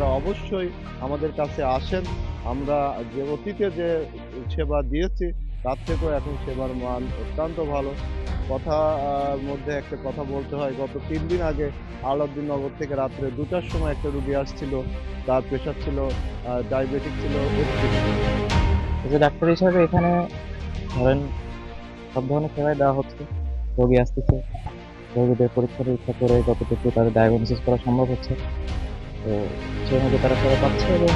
আপনারা অবশ্যই আমাদের কাছে আসেন। আমরা যে অতীতে যে সেবা দিয়েছি, তার থেকেও এখন সেবার মান অত্যন্ত ভালো। কথা মধ্যে একটা কথা বলতে হয়, গত তিন দিন আগে নগর থেকে রাত্রে দুটার সময় একটা রুগী আসছিল। তার প্রেশার ছিল ডায়াবেটিক ছিল যে ডাক্তার হিসাবে এখানে ধরেন সব ধরনের সেবাই দেওয়া হচ্ছে, রোগী আসতেছে, রোগীদের পরীক্ষা পরীক্ষা করে যতটুকু তাদের ডায়াগনোসিস করা সম্ভব হচ্ছে। তো মধ্যে তারা সেবা পাচ্ছে এবং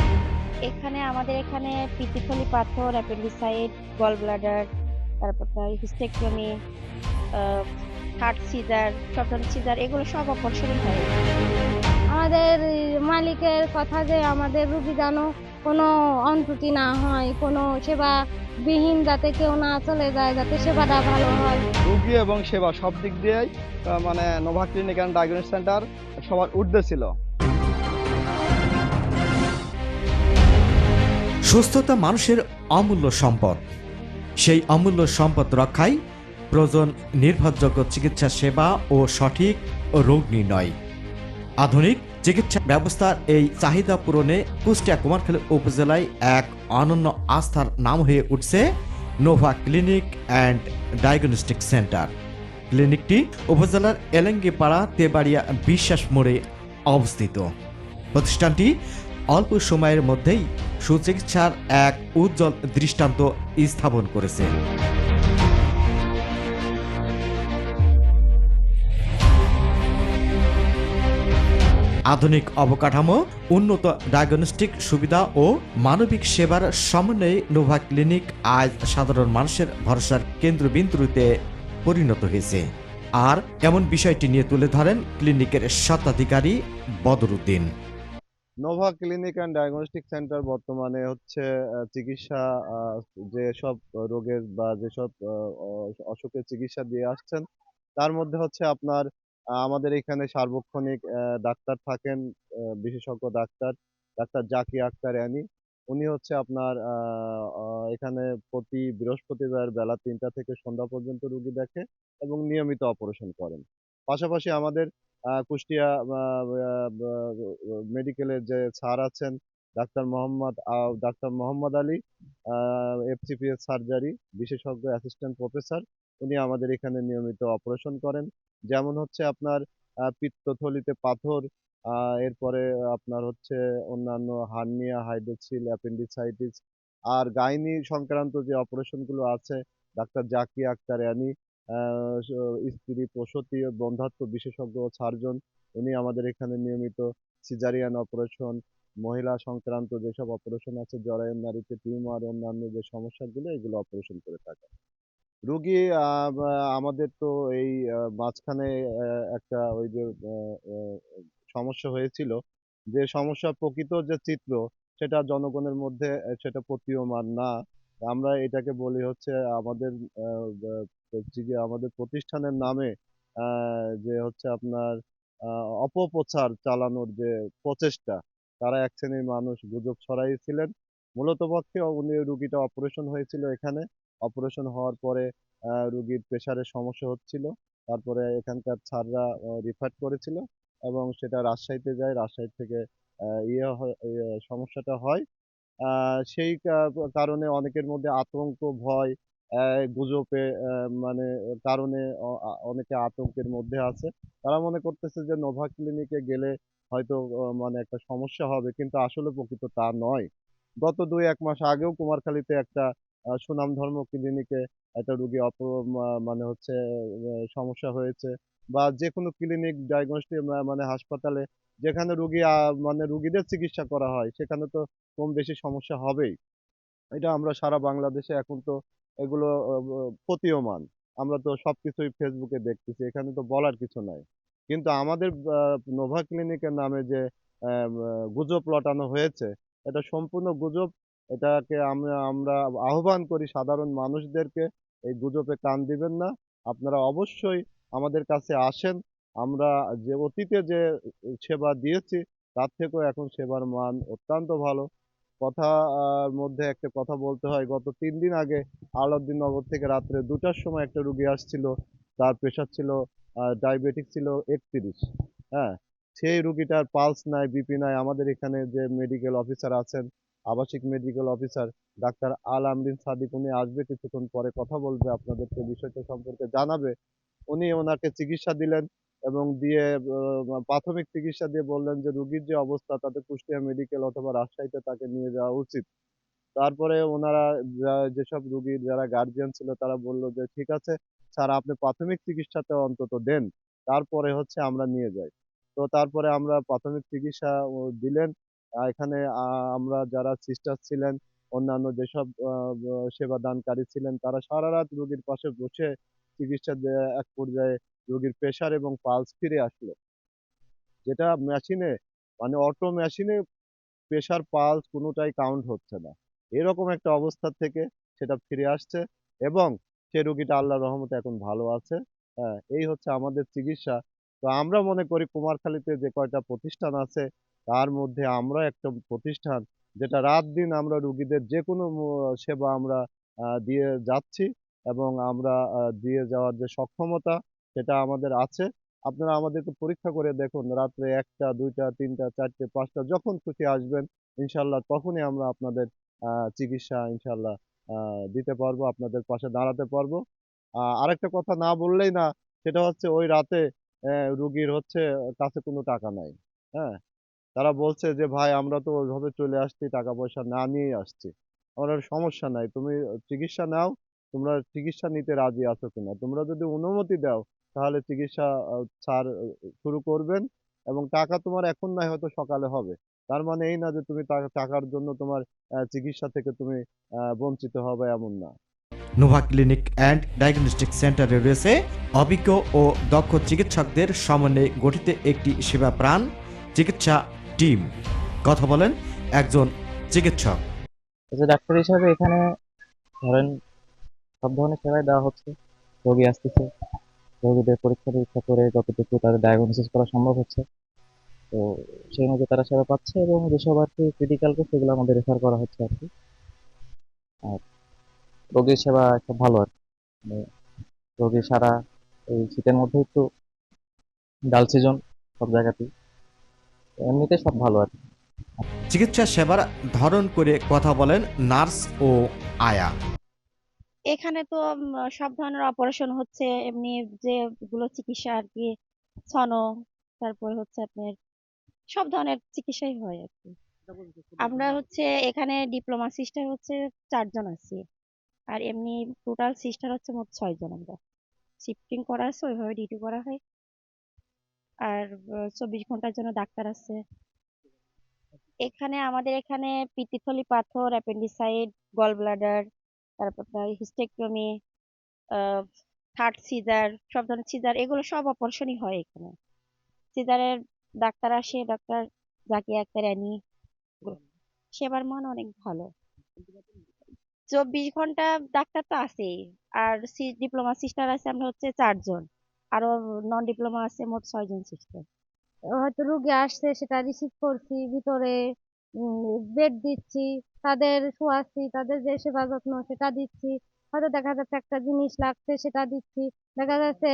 এখানে আমাদের এখানে পিত্তিথলি পাথর অ্যাপেন্ডিসাইড গল ব্লাডার তারপর হিস্টেক্টমি হার্ট সিজার সব সিজার এগুলো সব অপারেশনই হয়। আমাদের মালিকের কথা যে আমাদের রুগী যেন কোনো অন্ত্রুটি না হয় কোনো সেবা বিহীন যাতে কেউ না চলে যায় যাতে সেবাটা ভালো হয়। রুগী এবং সেবা সব দিক দিয়েই মানে Nova clinic and diagnostic centre সবার ঊর্ধ্বে ছিল। সুস্থতা মানুষের অমূল্য সম্পদ। সেই অমূল্য সম্পদ রক্ষায় প্রয়োজন নির্ভরযোগ্য চিকিৎসা সেবা ও সঠিক রোগ নির্ণয়। আধুনিক চিকিৎসা ব্যবস্থার এই চাহিদা পূরণে কুষ্টিয়া কুমারখালী উপজেলায় এক অনন্য আস্থার নাম হয়ে উঠছে Nova clinic and diagnostic centre. ক্লিনিকটি উপজেলার এলেঙ্গিপাড়া তেবাড়িয়া বিশ্বাস মোড়ে অবস্থিত। প্রতিষ্ঠানটি অল্প সময়ের মধ্যেই সুচিকিৎসার এক উজ্জ্বল দৃষ্টান্ত স্থাপন করেছে। আধুনিক অবকাঠামো, উন্নত ডায়াগনস্টিক সুবিধা ও মানবিক সেবার সমন্বয়ে নোভা ক্লিনিক আজ সাধারণ মানুষের ভরসার কেন্দ্রবিন্দুতে পরিণত হয়েছে। আর এমন বিষয়টি নিয়ে তুলে ধরেন ক্লিনিকের স্বত্বাধিকারী Badruddin. Nova clinic and diagnostic centre বর্তমানে হচ্ছে চিকিৎসা যেসব রোগের বা যেসব অসুখের চিকিৎসা দিয়ে আসছেন, তার মধ্যে হচ্ছে আপনার আমাদের এখানে সার্বক্ষণিক ডাক্তার থাকেন বিশেষজ্ঞ doctor doctor Zaki Akter Annie. উনি হচ্ছে আপনার এখানে প্রতি বৃহস্পতিবার বেলা তিনটা থেকে সন্ধ্যা পর্যন্ত রুগী দেখে এবং নিয়মিত অপারেশন করেন। পাশাপাশি আমাদের কুষ্টিয়া মেডিকেলের যে স্যার আছেন, doctor Mohammad doctor Mohammad Ali FCPS surgery বিশেষজ্ঞ অ্যাসিস্ট্যান্ট প্রফেসর উনি আমাদের এখানে নিয়মিত অপারেশন করেন। যেমন হচ্ছে আপনার পিত্তথলিতে পাথর এরপরে আপনার হচ্ছে অন্যান্য হার্নিয়া হাইড্রোসিল অ্যাপেন্ডিসাইটিস, আর গাইনি সংক্রান্ত যে অপারেশনগুলো আছে, ডাক্তার জাকি আক্তার, অ্যানি স্ত্রী প্রসূতি ও বন্ধাত্ম বিশেষজ্ঞ সার্জন উনি আমাদের এখানে নিয়মিত সিজারিয়ান অপারেশন মহিলা সংক্রান্ত যেসব অপারেশন আছে, জরায়ুর নারীতে টিউমার অন্যান্য যে সমস্যাগুলো, এগুলো অপারেশন করে থাকে রুগী আমাদের তো এই মাঝখানে একটা ওই যে সমস্যা হয়েছিল। যে সমস্যা প্রকৃত যে চিত্র, সেটা জনগণের মধ্যে, সেটা প্রতীয়মান না। আমরা এটাকে বলি হচ্ছে আমাদের আহ, যে আমাদের প্রতিষ্ঠানের নামে যে হচ্ছে আপনার অপপ্রচার চালানোর যে প্রচেষ্টা তারা এক শ্রেণির মানুষ গুজব ছড়াইছিলেন মূলত পক্ষে উনি রুগীটা অপারেশন হয়েছিল এখানে। অপারেশন হওয়ার পরে রুগীর প্রেশারের সমস্যা হচ্ছিল। তারপরে এখানকার স্যাররা রিফার করেছিল এবং সেটা রাজশাহীতে যায়। রাজশাহী থেকে ইয়ে ইয়ে সমস্যাটা হয়। সেই কারণে অনেকের মধ্যে আতঙ্ক ভয় গুজবে মানে কারণে অনেকে আতঙ্কের মধ্যে আছে। তারা মনে করতেছে যে নোভা ক্লিনিকে গেলে হয়তো মানে একটা সমস্যা হবে, কিন্তু আসলে প্রকৃত তা নয়। গত দুই, এক মাস আগেও কুমারখালীতে একটা সুনামধর্ম ক্লিনিকে একটা রুগী অপ মানে হচ্ছে সমস্যা হয়েছে বা যে কোনো ক্লিনিক ডায়াগনস্টিক মানে হাসপাতালে যেখানে রুগী মানে রুগীদের চিকিৎসা করা হয়, সেখানে তো কম বেশি সমস্যা হবেই। এটা আমরা সারা বাংলাদেশে এখন তো এগুলো প্রতীয়মান। আমরা তো সবকিছুই ফেসবুকে দেখতেছি, এখানে তো বলার কিছু নাই। কিন্তু আমাদের নোভা ক্লিনিকের নামে যে গুজব লটানো হয়েছে, এটা সম্পূর্ণ গুজব। এটাকে আমরা আমরা আহ্বান করি সাধারণ মানুষদেরকে, এই গুজবে কান দিবেন না। আপনারা অবশ্যই আমাদের কাছে আসেন। আমরা যে, অতীতে যে, সেবা দিয়েছি, তার থেকেও এখন সেবার মান অত্যন্ত ভালো। কথা মধ্যে একটা কথা বলতে হয়। গত তিন দিন আগে আলাউদ্দিন নগর থেকে রাত্রে দুটার সময় একটা রুগী আসছিল। তার প্রেশার ছিল ডায়াবেটিক ছিল একত্রিশ। হ্যাঁ সেই রুগীটার পালস নাই বিপি নাই। আমাদের এখানে যে মেডিকেল অফিসার আছেন, আবাসিক medical officer doctor Al Amrin Sadiq, উনি আসবে কিছুক্ষণ পরে কথা বলবে, আপনাদেরকে বিষয়টা সম্পর্কে জানাবে। উনি ওনাকে চিকিৎসা দিলেন। এবং দিয়ে প্রাথমিক চিকিৎসা দিয়ে বললেন যে রুগীর যে অবস্থা তাতে কুষ্টিয়া মেডিকেল অথবা রাজশাহীতে তাকে নিয়ে যাওয়া উচিত। তারপরে ওনারা যেসব রুগীর যারা গার্জিয়ান ছিল তারা বলল যে ঠিক আছে স্যার আপনি প্রাথমিক চিকিৎসাতে অন্তত দেন তারপরে হচ্ছে আমরা নিয়ে যাই। তো তারপরে আমরা প্রাথমিক চিকিৎসা দিলেন। এখানে আমরা যারা সিস্টার ছিলেন অন্যান্য যেসব আহ, ব- সেবাদানকারী ছিলেন তারা সারা রাত রোগীর পাশে বসে চিকিৎসা এক পর্যায়ে রোগীর প্রেশার এবং পালস ফিরে আসলো। যেটা মেশিনে মানে অটো মেশিনে প্রেশার পালস কোনোটাই কাউন্ট হচ্ছে না। এরকম একটা অবস্থা থেকে সেটা ফিরে আসছে এবং সে রোগীটা আল্লাহ রহমতে এখন ভালো আছে। হ্যাঁ এই হচ্ছে আমাদের চিকিৎসা। তো আমরা মনে করি কুমারখালীতে যে কয়টা প্রতিষ্ঠান আছে, তার মধ্যে আমরা একটা প্রতিষ্ঠান যেটা রাত দিন আমরা রুগীদের যে কোনো সেবা আমরা দিয়ে যাচ্ছি এবং আমরা দিয়ে যাওয়ার যে সক্ষমতা সেটা আমাদের আছে। আপনারা আমাদেরকে পরীক্ষা করে দেখুন, রাত্রে একটা, দুইটা, তিনটা, চারটে, পাঁচটা, যখন খুশি আসবেন ইনশাল্লাহ তখনই আমরা আপনাদের চিকিৎসা ইনশাল্লাহ দিতে পারব, আপনাদের পাশে দাঁড়াতে পারব। আরেকটা কথা না বললেই না, সেটা হচ্ছে ওই রাতে রুগীর হচ্ছে কাছে কোনো টাকা নাই হ্যাঁ? তারা বলছে যে, ভাই, আমরা তো ওইভাবে চলে আসছি টাকা পয়সা না নিয়েই আসছি। আমার সমস্যা নাই, তুমি চিকিৎসা নাও, তোমরা চিকিৎসা নিতে রাজি আছো কিনা? তোমরা যদি অনুমতি দাও তাহলে চিকিৎসা আহ, শুরু করবেন এবং টাকা তোমার এখন নাই হয়তো সকালে হবে। তার মানে এই না যে তুমি টাকা- টাকার জন্য তোমার চিকিৎসা থেকে তুমি আহ, বঞ্চিত হবে এমন না। নোভা ক্লিনিক অ্যান্ড ডায়াগনস্টিক সেন্টারে রয়েছে অভিজ্ঞ ও দক্ষ চিকিৎসকদের সমন্বয়ে গঠিত একটি সেবা প্রাণ চিকিৎসা টিম। কথা বলেন একজন চিকিৎসক। এই ডাক্তার হিসাবে এখানে ধরেন সব ধরনের সেবাই দেওয়া হচ্ছে। রোগী আসতেছে। রোগীদের পরীক্ষা নিরীক্ষা করে যতটুকু তাদের ডায়াগনোসিস করা সম্ভব হচ্ছে তো সেই অনুযায়ী তারা সেবা পাচ্ছে এবং যেসব আর কি ক্রিটিক্যাল কেস সেগুলো আমাদের রেফার করা হচ্ছে আর কি আর রোগীর সেবা একটা ভালো আর। মানে রোগীর সারা এই শীতের মধ্যে একটু ডাল সিজন সব জায়গাতেই এমনিতে সব ভালো আর। চিকিৎসা সেবার ধরন করে কথা বলেন নার্স ও আয়া এখানে তো সব ধরনের অপারেশন হচ্ছে। এমনি যেগুলো চিকিৎসা আর কি ছনো তারপর হচ্ছে আপনার সব ধরনের চিকিৎসাই হয় আর কি। আমরা হচ্ছে এখানে ডিপ্লোমা সিস্টার হচ্ছে চারজন আছি। আর এমনি টোটাল সিস্টার হচ্ছে মোট ছয়জন আমরা। শিফটিং করা আছে, ওইভাবে ডিউটি করা হয়। আর চব্বিশ ঘণ্টার জন্য ডাক্তার আছে। এখানে আমাদের এখানে পিত্তথলি পাথর অ্যাপেন্ডিসাইড গল ব্লাডার তারপর আপনার হিস্টেক্টমি থার্ড সিজার সব ধরনের সিজার এগুলো সব অপারেশনই হয় এখানে। সিজারের ডাক্তার আসে, ডাক্তার জাকিয়া আক্তার, অ্যানি সেবার মান অনেক ভালো। চব্বিশ ঘণ্টা ডাক্তার তো আছেই। আর ডিপ্লোমা সিস্টার আছে, আমরা হচ্ছে চারজন। আরও নন ডিপ্লোমা আছে, মোট ছয়জন সিস্টার হয়তো রুগী আসছে, সেটা রিসিভ করছি, ভিতরে বেড দিচ্ছি তাদের শোয়াচ্ছি তাদের যে সেবা যত্ন সেটা দিচ্ছি। হয়তো দেখা যাচ্ছে একটা জিনিস লাগছে সেটা দিচ্ছি। দেখা যাচ্ছে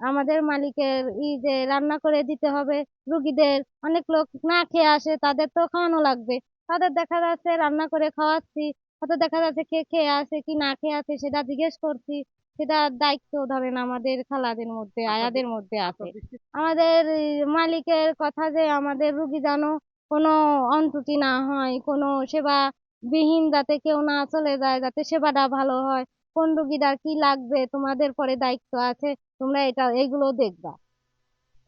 আমাদের মালিকের ই যে রান্না করে দিতে হবে রুগীদের অনেক লোক না খেয়ে আসে তাদের তো খাওয়ানো লাগবে। তাদের দেখা যাচ্ছে রান্না করে খাওয়াচ্ছি হয়তো দেখা যাচ্ছে কে খেয়ে আছে কি না খেয়ে আছে সেটা জিজ্ঞেস করছি। সেটা দায়িত্ব ধরেন আমাদের খালাদের মধ্যে আয়াদের মধ্যে আছে। আমাদের মালিকের কথা যে আমাদের রুগী যেন কোনো অন্ত্রুটি না হয়, কোনো সেবা বিহীন যাতে কেউ না চলে যায়, যাতে সেবাটা ভালো হয়। কোন রুগীটার কি লাগবে? তোমাদের পরে দায়িত্ব আছে, তোমরা এটা এইগুলো দেখবা।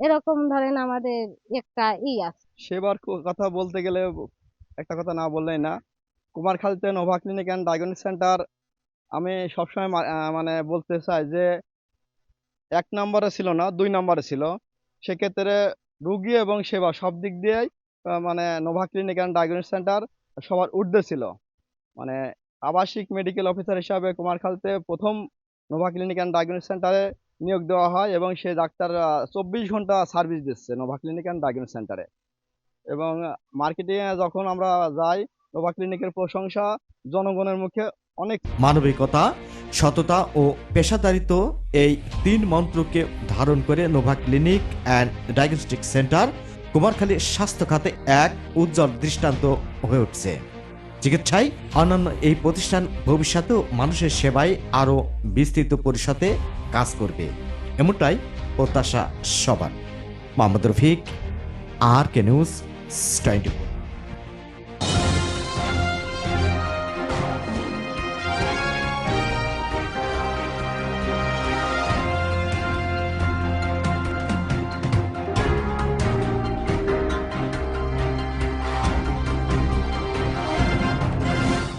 এরকম ধরেন আমাদের একটা ই আছে। সেবার কথা বলতে গেলে একটা কথা না বললেই না। কুমারখালীতে Nova clinic and diagnostic centre, আমি সবসময় মানে বলতে চাই যে এক নম্বরে ছিল না, দুই নম্বরে ছিল। সেক্ষেত্রে রুগী এবং সেবা সব দিক দিয়েই মানে Nova clinic and diagnostic centre সবার ঊর্ধ্বে ছিল। মানে আবাসিক মেডিকেল অফিসার হিসাবে কুমারখালীতে প্রথম নোভা ক্লিনিক অ্যান্ড ডায়াগনস্টিক সেন্টারে নিয়োগ দেওয়া হয় এবং সে ডাক্তার চব্বিশ ঘণ্টা সার্ভিস দিচ্ছে নোভা ক্লিনিক অ্যান্ড ডায়াগনস্টিক সেন্টারে এবং মার্কেটিংয়ে যখন আমরা যাই নোভা ক্লিনিকের প্রশংসা জনগণের মুখে অনেক মানবিকতা, সততা ও পেশাদারিত্ব এই তিন মন্ত্রকে ধারণ করে Nova clinic and diagnostic centre Kumarkhali স্বাস্থ্য খাতে এক উজ্জ্বল দৃষ্টান্ত হয়ে উঠছে। চিকিৎসায় অন্যান্য এই প্রতিষ্ঠান ভবিষ্যতেও মানুষের সেবায় আরও বিস্তৃত পরিষদে কাজ করবে। এমনটাই প্রত্যাশা সবার। Mohammad Rafiq, R K news, twenty